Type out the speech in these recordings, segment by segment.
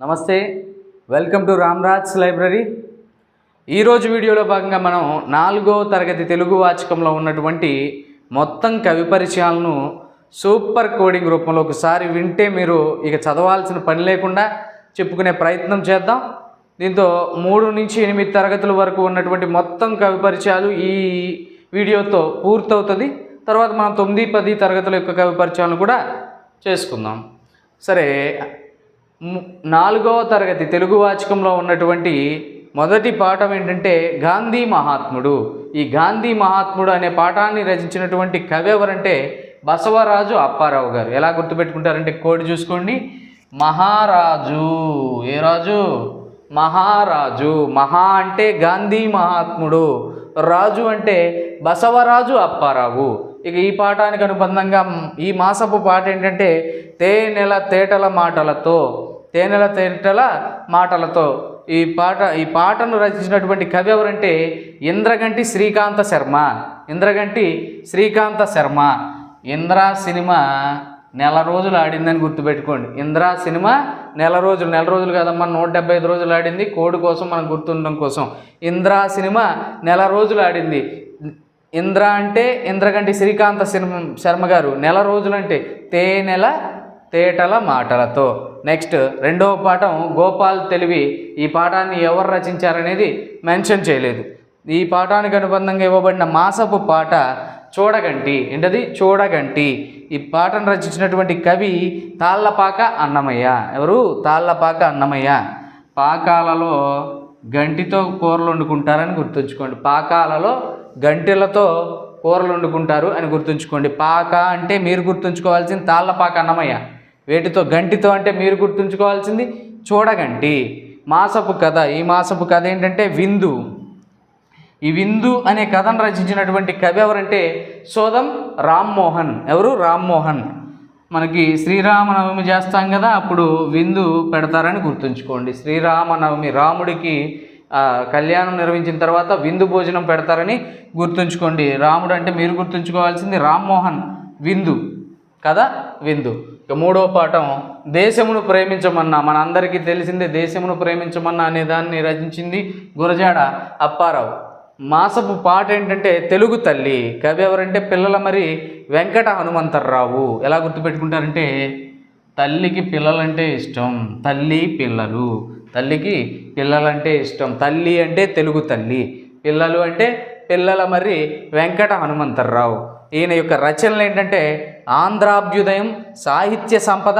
నమస్తే welcome to Ramraj library. ఈరోజు వీడియోలో భాగంగా మనం నాలుగో తరగతి తెలుగు వాచకంలో ఉన్నటువంటి మొత్తం కవి పరిచయాలను సూపర్ కోడింగ్ రూపంలో ఒకసారి వింటే మీరు ఇక చదవాల్సిన పని లేకుండా చెప్పుకునే ప్రయత్నం చేద్దాం. దీంతో మూడు నుంచి ఎనిమిది తరగతుల వరకు ఉన్నటువంటి మొత్తం కవి పరిచయాలు ఈ వీడియోతో పూర్తవుతుంది. తర్వాత మనం తొమ్మిది పది తరగతుల యొక్క కవి పరిచయాలను కూడా చేసుకుందాం. సరే నాలుగవ తరగతి తెలుగు వాచకంలో ఉన్నటువంటి మొదటి పాఠం ఏంటంటే గాంధీ మహాత్ముడు. ఈ గాంధీ మహాత్ముడు అనే పాఠాన్ని రచించినటువంటి కవి ఎవరంటే బసవరాజు అప్పారావు గారు. ఎలా గుర్తుపెట్టుకుంటారంటే కోడి చూసుకోండి. మహారాజు. ఏ రాజు? మహారాజు. మహా అంటే గాంధీ మహాత్ముడు. రాజు అంటే బసవరాజు అప్పారావు. ఇక ఈ పాఠానికి అనుబంధంగా ఈ మాసపు పాట ఏంటంటే తేనెల తేటల మాటలతో తేనెల తేటల మాటలతో. ఈ పాట ఈ పాటను రచించినటువంటి కవి ఎవరంటే ఇంద్రగంటి శ్రీకాంత శర్మ. ఇంద్రగంటి శ్రీకాంత శర్మ. ఇంద్ర సినిమా నెల రోజులు ఆడిందని గుర్తుపెట్టుకోండి. ఇంద్ర సినిమా నెల రోజులు నెల రోజులు కాదమ్మా నూట డెబ్బై ఐదు రోజులు ఆడింది. కోడి కోసం మనం గుర్తుండడం కోసం. ఇంద్ర సినిమా నెల రోజులు ఆడింది. ఇంద్ర అంటే ఇంద్రగంటి శ్రీకాంత శర్మ శర్మ గారు. నెల రోజులంటే తేనెల తేటల మాటలతో. నెక్స్ట్ రెండవ పాఠం గోపాల్ తెలివి. ఈ పాఠాన్ని ఎవరు రచించారనేది మెన్షన్ చేయలేదు. ఈ పాఠానికి అనుబంధంగా ఇవ్వబడిన మాసపు పాట చూడగంటి. ఏంటది? చూడగంటి. ఈ పాటను రచించినటువంటి కవి తాళ్ళపాక అన్నమయ్య. ఎవరు? తాళ్ళపాక అన్నమయ్య. పాకాలలో గంటితో కూరలు వండుకుంటారని గుర్తుంచుకోండి. పాకాలలో గంటెలతో కూరలు వండుకుంటారు అని గుర్తుంచుకోండి. పాక అంటే మీరు గుర్తుంచుకోవాల్సింది తాళ్ళపాక అన్నమయ్య. వేటితో గంటితో అంటే మీరు గుర్తుంచుకోవాల్సింది చూడగంటి. మాసపు కథ. ఈ మాసపు కథ ఏంటంటే విందు. ఈ విందు అనే కథను రచించినటువంటి కవి ఎవరంటే సోదం రామ్మోహన్. ఎవరు? రామ్మోహన్. మనకి శ్రీరామనవమి చేస్తాం కదా అప్పుడు విందు పెడతారని గుర్తుంచుకోండి. శ్రీరామనవమి రాముడికి కళ్యాణం నిర్వహించిన తర్వాత విందు భోజనం పెడతారని గుర్తుంచుకోండి. రాముడు అంటే మీరు గుర్తుంచుకోవాల్సింది రామ్మోహన్ విందు కదా? విందు. ఇక మూడవ పాఠం దేశమును ప్రేమించమన్నా మనందరికీ తెలిసిందే దేశమును ప్రేమించమన్నా అనే దాన్ని రచించింది గురజాడ అప్పారావు. మాసపు పాట ఏంటంటే తెలుగు తల్లి కవి ఎవరంటే పిల్లల మరి వెంకట హనుమంతర్రావు. ఎలా గుర్తుపెట్టుకుంటారంటే తల్లికి పిల్లలంటే ఇష్టం తల్లి పిల్లలు తల్లికి పిల్లలంటే ఇష్టం. తల్లి అంటే తెలుగు తల్లి. పిల్లలు అంటే పిల్లల మరి వెంకట హనుమంతర్రావు ఈయన యొక్క రచనలు ఏంటంటే ఆంధ్రాభ్యుదయం సాహిత్య సంపద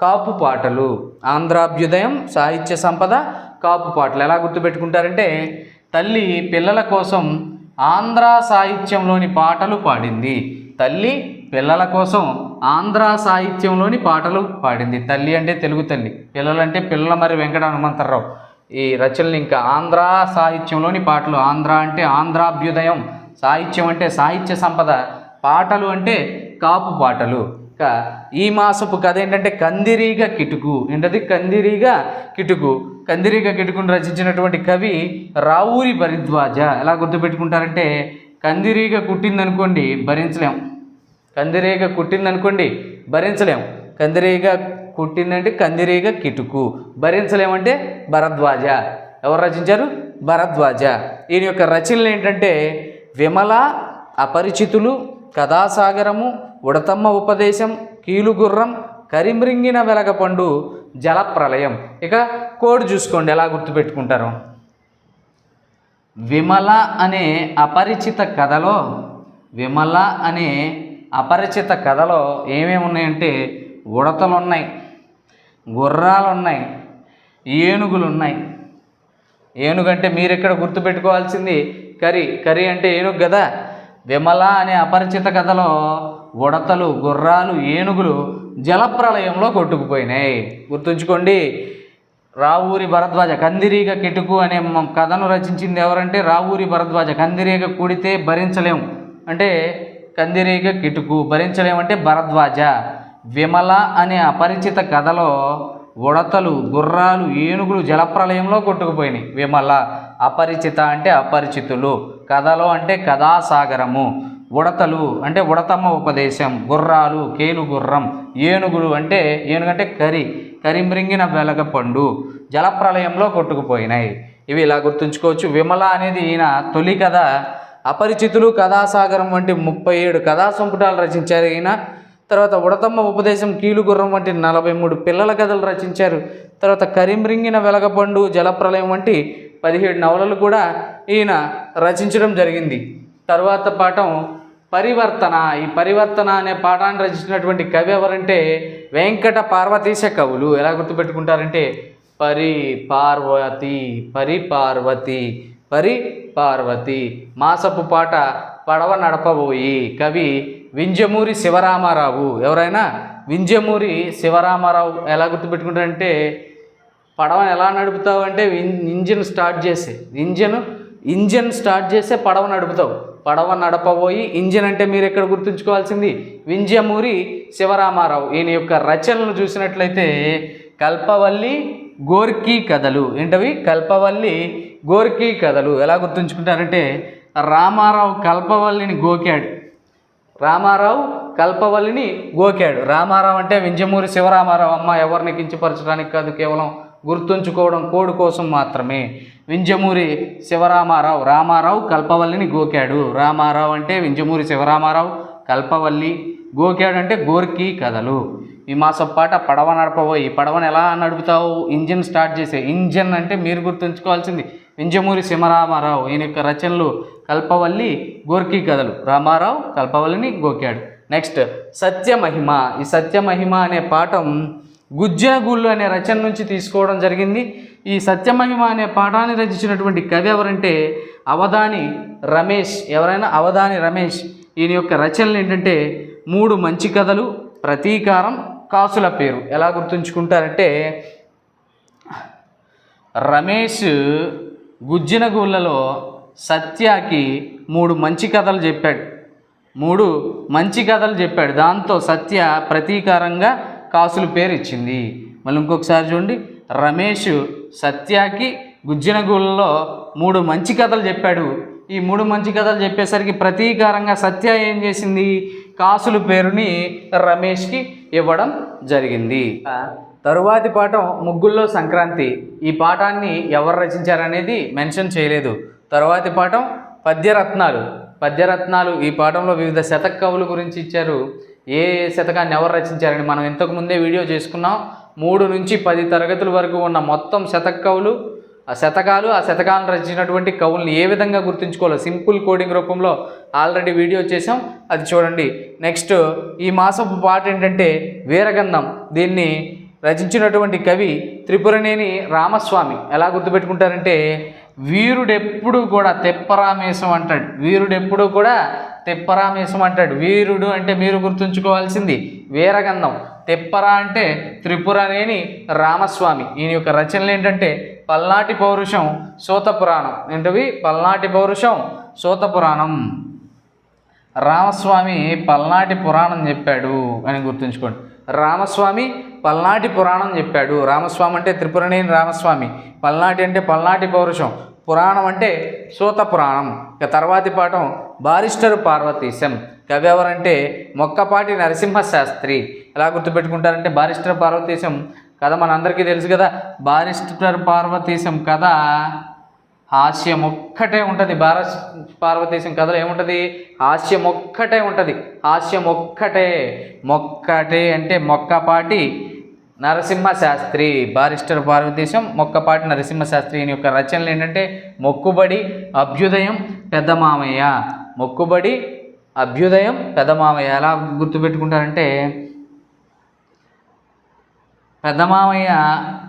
కాపు పాటలు. ఆంధ్రాభ్యుదయం సాహిత్య సంపద కాపు పాటలు. ఎలా గుర్తుపెట్టుకుంటారంటే తల్లి పిల్లల కోసం ఆంధ్ర సాహిత్యంలోని పాటలు పాడింది. తల్లి పిల్లల కోసం ఆంధ్ర సాహిత్యంలోని పాటలు పాడింది. తల్లి అంటే తెలుగు తల్లి. పిల్లలంటే పిల్లల మరి వెంకట హనుమంతరావు. ఈ రచనలు ఇంకా ఆంధ్ర సాహిత్యంలోని పాటలు. ఆంధ్ర అంటే ఆంధ్రాభ్యుదయం. సాహిత్యం అంటే సాహిత్య సంపద. పాటలు అంటే కాపు పాటలు. ఇంకా ఈ మాసపు కథ ఏంటంటే కందిరీగ కిటుకు. ఏంటది? కందిరీగ కిటుకు. కందిరీగ కిటుకును రచించినటువంటి కవి రావూరి భరిద్వాజ. ఎలా గుర్తుపెట్టుకుంటారంటే కందిరీగ కుట్టిందనుకోండి భరించలేం. కందిరీగ కుట్టిందనుకోండి భరించలేం. కందిరీగ కుట్టిందంటే కందిరీగ కిటుకు. భరించలేమంటే భరద్వాజ. ఎవరు రచించారు? భరద్వాజ. ఈయన యొక్క రచనలు ఏంటంటే విమల అపరిచితులు కథాసాగరము ఉడతమ్మ ఉపదేశం కీలుగుర్రం కరిమ్రింగిన వెలగపండు జలప్రలయం. ఇక కోడ్ చూసుకోండి ఎలా గుర్తుపెట్టుకుంటారు. విమల అనే అపరిచిత కథలో విమల అనే అపరిచిత కథలో ఏమేమి ఉన్నాయంటే ఉడతలు ఉన్నాయి గుర్రాలు ఉన్నాయి ఏనుగులు ఉన్నాయి ఏనుగంటే మీరు ఇక్కడ గుర్తుపెట్టుకోవాల్సింది? కరి కరి అంటే ఏనుగు కదా విమల అనే అపరిచిత కథలో ఉడతలు గుర్రాలు ఏనుగులు జలప్రలయంలో కొట్టుకుపోయినాయి. గుర్తుంచుకోండి రావూరి భరద్వాజ కందిరీగ కిటుకు అనే కథను రచించింది ఎవరంటే రావూరి భరద్వాజ. కందిరీగ కుడితే భరించలేము అంటే కందిరీగ కిటుకు భరించలేమంటే భరద్వాజ. విమల అనే అపరిచిత కథలో ఉడతలు గుర్రాలు ఏనుగులు జలప్రలయంలో కొట్టుకుపోయినాయి. విమల అపరిచిత అంటే అపరిచితులు కథలో అంటే కథాసాగరము. ఉడతలు అంటే ఉడతమ్మ ఉపదేశం గుర్రాలు కేలు గుర్రం ఏనుగులు అంటే ఏనుగంటే కరి కరిమ్రింగిన వెలగపండు జలప్రలయంలో కొట్టుకుపోయినాయి. ఇవి ఇలా గుర్తుంచుకోవచ్చు. విమల అనేది ఈయన తొలి కథ అపరిచితులు కథాసాగరం వంటి ముప్పై ఏడు కథా సంపుటాలు రచించారు ఈయన. తర్వాత ఉడతమ్మ ఉపదేశం కీలుగుర్రం వంటి నలభై మూడు పిల్లల కథలు రచించారు. తర్వాత కరింరింగిన వెలగపండు జలప్రలయం వంటి పదిహేడు నవలలు కూడా ఈయన రచించడం జరిగింది. తరువాత పాఠం పరివర్తన. ఈ పరివర్తన అనే పాఠాన్ని రచించినటువంటి కవి ఎవరంటే వెంకట పార్వతీశ కవులు. ఎలా గుర్తుపెట్టుకుంటారంటే పరి పార్వతి పరి పార్వతి పరి పార్వతి మాసపు పాట పడవ నడపబోయి కవి వింజమూరి శివరామారావు. ఎవరైనా వింజమూరి శివరామారావు ఎలా గుర్తుపెట్టుకుంటారంటే పడవను ఎలా నడుపుతావు అంటే ఇంజిన్ స్టార్ట్ చేసి. ఇంజిన్ ఇంజిన్ స్టార్ట్ చేసే పడవ నడుపుతావు. పడవ నడపబోయి ఇంజిన్ అంటే మీరు ఎక్కడ గుర్తుంచుకోవాల్సింది? వింజమూరి శివరామారావు. ఈయన యొక్క రచనలు చూసినట్లయితే కల్పవల్లి గోర్కీ కథలు. ఏంటవి? కల్పవల్లి గోర్కీ కథలు ఎలా గుర్తుంచుకుంటారంటే రామారావు కల్పవల్లిని గోకాడు. రామారావు కల్పవల్లిని గోకాడు. రామారావు అంటే వింజమూరి శివరామారావు అమ్మ ఎవరిని కించపరచడానికి కాదు కేవలం గుర్తుంచుకోవడం కోడు కోసం మాత్రమే. వింజమూరి శివరామారావు రామారావు కల్పవల్లిని గోకాడు. రామారావు అంటే వింజమూరి శివరామారావు కల్పవల్లి గోకాడు అంటే గోర్కి కథలు. ఈ మాసం పాట పడవ నడపబోయి పడవను ఎలా నడుపుతావు? ఇంజిన్ స్టార్ట్ చేసే ఇంజిన్ అంటే మీరు గుర్తుంచుకోవాల్సింది. వింజమూరి శివరామారావు ఈయన యొక్క రచనలు కల్పవల్లి గోర్కీ కథలు. రామారావు కల్పవల్లిని గోకాడు నెక్స్ట్ సత్యమహిమ. ఈ సత్యమహిమ అనే పాఠం గుజ్జాగుళ్ళు అనే రచన నుంచి తీసుకోవడం జరిగింది. ఈ సత్యమహిమ అనే పాఠాన్ని రచించినటువంటి కవి ఎవరంటే అవధాని రమేష్. ఎవరైనా అవధాని రమేష్ ఈయన యొక్క రచనలు ఏంటంటే మూడు మంచి కథలు ప్రతీకారం కాసుల పేరు ఎలా గుర్తుంచుకుంటారంటే రమేష్ గుజ్జినగూళ్ళలో సత్యాకి మూడు మంచి కథలు చెప్పాడు. మూడు మంచి కథలు చెప్పాడు. దాంతో సత్య ప్రతీకారంగా కాసుల పేరు ఇచ్చింది. మళ్ళీ ఇంకొకసారి చూడండి. రమేష్ సత్యాకి గుజ్జినగూళ్ళలో మూడు మంచి కథలు చెప్పాడు. ఈ మూడు మంచి కథలు చెప్పేసరికి ప్రతీకారంగా సత్య ఏం చేసింది? కాసుల పేరుని రమేష్కి ఇవ్వడం జరిగింది. తరువాతి పాఠం ముగ్గుల్లో సంక్రాంతి. ఈ పాఠాన్ని ఎవరు రచించారనేది మెన్షన్ చేయలేదు. తరువాతి పాఠం పద్యరత్నాలు. పద్యరత్నాలు ఈ పాఠంలో వివిధ శతక కవుల గురించి ఇచ్చారు. ఏ శతకాన్ని ఎవరు రచించారని మనం ఇంతకు ముందే వీడియో చేసుకున్నాం. మూడు నుంచి పది తరగతుల వరకు ఉన్న మొత్తం శతక కవులు ఆ శతకాలు ఆ శతకాలను రచించినటువంటి కవుల్ని ఏ విధంగా గుర్తుంచుకోవాలో సింపుల్ కోడింగ్ రూపంలో ఆల్రెడీ వీడియో చేసాం అది చూడండి. నెక్స్ట్ ఈ మాసపు పాట ఏంటంటే వీరగంధం. దీన్ని రచించినటువంటి కవి త్రిపురనేని రామస్వామి. ఎలా గుర్తుపెట్టుకుంటారంటే వీరుడెప్పుడు కూడా తెప్పరామేశం అంటాడు. వీరుడెప్పుడు కూడా తెప్పరామేశం అంటాడు. వీరుడు అంటే మీరు గుర్తుంచుకోవాల్సింది వీరగంధం. తెప్పర అంటే త్రిపురనేని రామస్వామి. ఈయన యొక్క రచనలు ఏంటంటే పల్నాటి పౌరుషం సూత పురాణం ఏంటివి? పల్నాటి పౌరుషం సూత పురాణం రామస్వామి పల్నాటి పురాణం చెప్పాడు అని గుర్తుంచుకోండి. రామస్వామి పల్నాటి పురాణం చెప్పాడు. రామస్వామి అంటే త్రిపురణేని రామస్వామి. పల్నాటి అంటే పల్నాటి పౌరుషం. పురాణం అంటే సూత పురాణం ఇక తర్వాతి పాఠం బారిస్టరు పార్వతీశం. కవి ఎవరంటే మొక్కపాటి నరసింహ శాస్త్రి ఎలా గుర్తుపెట్టుకుంటారంటే బారిస్టర్ పార్వతీశం కథ మనందరికీ తెలుసు కదా బారిస్టర్ పార్వతీశం కథ హాస్యం ఒక్కటే ఉంటుంది. భారత్ పార్వతీశం కథలో ఏముంటుంది? హాస్యం ఒక్కటే ఉంటుంది. హాస్యం ఒక్కటే మొక్కటే అంటే మొక్కపాటి నరసింహ శాస్త్రి బారిస్టర్ పార్వతీశం మొక్కపాటి నరసింహ శాస్త్రి ఈయన యొక్క రచనలు ఏంటంటే మొక్కుబడి అభ్యుదయం పెద్ద మామయ్య. మొక్కుబడి అభ్యుదయం పెద్ద మామయ్య. ఎలా గుర్తుపెట్టుకుంటారంటే పెదమామయ్య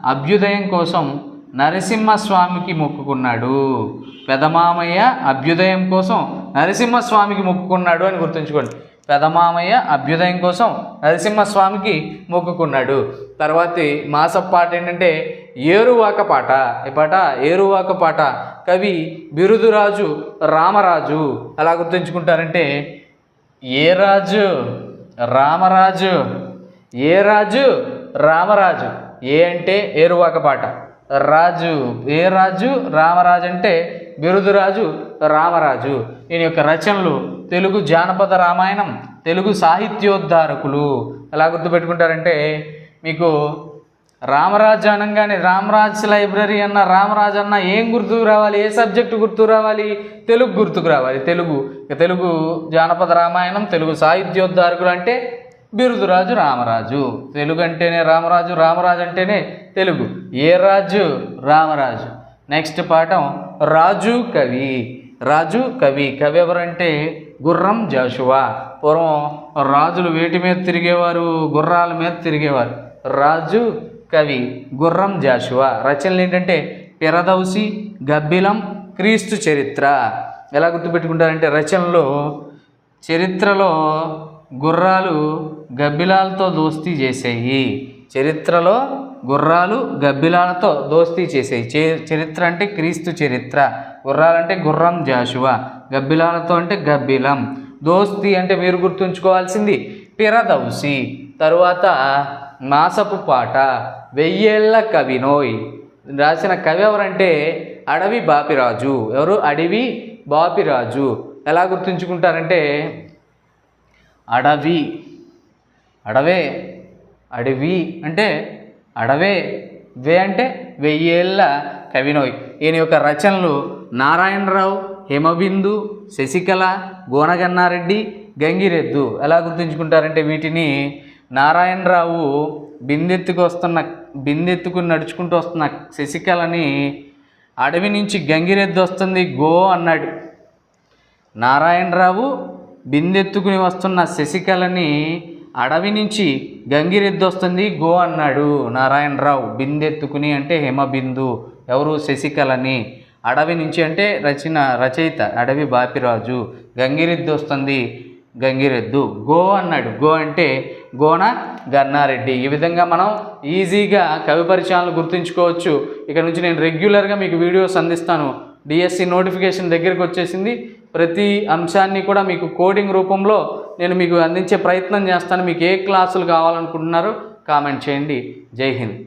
అభ్యుదయం కోసం నరసింహస్వామికి మొక్కుకున్నాడు. పెదమామయ్య అభ్యుదయం కోసం నరసింహస్వామికి మొక్కుకున్నాడు అని గుర్తుంచుకోండి. పెదమామయ్య అభ్యుదయం కోసం నరసింహస్వామికి మొక్కుకున్నాడు. తర్వాత మాస పాట ఏంటంటే ఏరువాక పాట. ఈ పాట ఏరువాక పాట. కవి బిరుదురాజు రామరాజు ఎలా గుర్తుంచుకుంటారంటే ఏ రాజు? రామరాజు? ఏ రాజు? రామరాజు. ఏ అంటే ఏరువాక పాట. రాజు. ఏ రాజు? రామరాజు అంటే బిరుదురాజు రామరాజు. ఈయన యొక్క రచనలు తెలుగు జానపద రామాయణం తెలుగు సాహిత్యోద్ధారకులు. ఎలా గుర్తుపెట్టుకుంటారంటే మీకు రామరాజు అనగానే రామరాజ్ లైబ్రరీ అన్న రామరాజు అన్న ఏం గుర్తుకు రావాలి? ఏ సబ్జెక్టు గుర్తుకు రావాలి? తెలుగు గుర్తుకు రావాలి. తెలుగు. తెలుగు జానపద రామాయణం తెలుగు సాహిత్యోద్ధారకులు అంటే బిరుదురాజు రామరాజు. తెలుగు అంటేనే రామరాజు రామరాజు అంటేనే తెలుగు. ఏ రాజు? రామరాజు. నెక్స్ట్ పాఠం రాజు కవి. రాజు కవి. కవి ఎవరంటే గుర్రం జాషువా. పూర్వం రాజులు వేటి మీద తిరిగేవారు గుర్రాల మీద తిరిగేవారు. రాజు కవి గుర్రం జాషువా. రచనలు ఏంటంటే పిరదౌసి గబ్బిలం క్రీస్తు చరిత్ర. ఎలా గుర్తుపెట్టుకుంటారంటే రచనలో చరిత్రలో గుర్రాలు గబ్బిలాలతో దోస్తీ చేసేయి. చరిత్రలో గుర్రాలు గబ్బిలాలతో దోస్తీ చేసేయి. చరిత్ర అంటే క్రీస్తు చరిత్ర. గుర్రాలంటే గుర్రం జాషువా. గబ్బిలాలతో అంటే గబ్బిలం. దోస్తీ అంటే మీరు గుర్తుంచుకోవాల్సింది పిరదౌసి. తరువాత మాసపు పాట. వెయ్యేళ్ళ కవినోయ్ రాసిన కవి ఎవరంటే అడవి బాపిరాజు. ఎవరు? అడవి బాపిరాజు. ఎలా గుర్తుంచుకుంటారంటే అడవి అడవే అడవి అంటే అడవే వే అంటే వెయ్యేళ్ళ కవినోయ్ ఈయన యొక్క రచనలు నారాయణరావు హిమబిందు శశికళ గోనగన్నారెడ్డి గంగిరెద్దు. ఎలా గుర్తుంచుకుంటారంటే వీటిని నారాయణరావు బిందెత్తుకు వస్తున్న బిందెత్తుకుని నడుచుకుంటూ వస్తున్న శశికళని అడవి నుంచి గంగిరెద్దు వస్తుంది గో అన్నాడు. నారాయణరావు బిందెత్తుకుని వస్తున్న శశికళని అడవి నుంచి గంగిరెద్దు వస్తుంది గో అన్నాడు. నారాయణరావు బిందెత్తుకుని అంటే హేమబిందు ఎవరు శశికళని? అడవి నుంచి అంటే రచన రచయిత అడవి బాపిరాజు. గంగిరెద్దొస్తుంది గంగిరెద్దు గో అన్నాడు. గో అంటే గోన? గన్నారెడ్డి. ఈ విధంగా మనం ఈజీగా కవి పరిచయాలను గుర్తుంచుకోవచ్చు. ఇక నుంచి నేను రెగ్యులర్గా మీకు వీడియోస్ అందిస్తాను. డిఎస్సి నోటిఫికేషన్ దగ్గరికి వచ్చేసింది. ప్రతి అంశాన్ని కూడా మీకు కోడింగ్ రూపంలో నేను మీకు అందించే ప్రయత్నం చేస్తాను. మీకు ఏ క్లాసులు కావాలనుకుంటున్నారో కామెంట్ చేయండి. జై హింద్.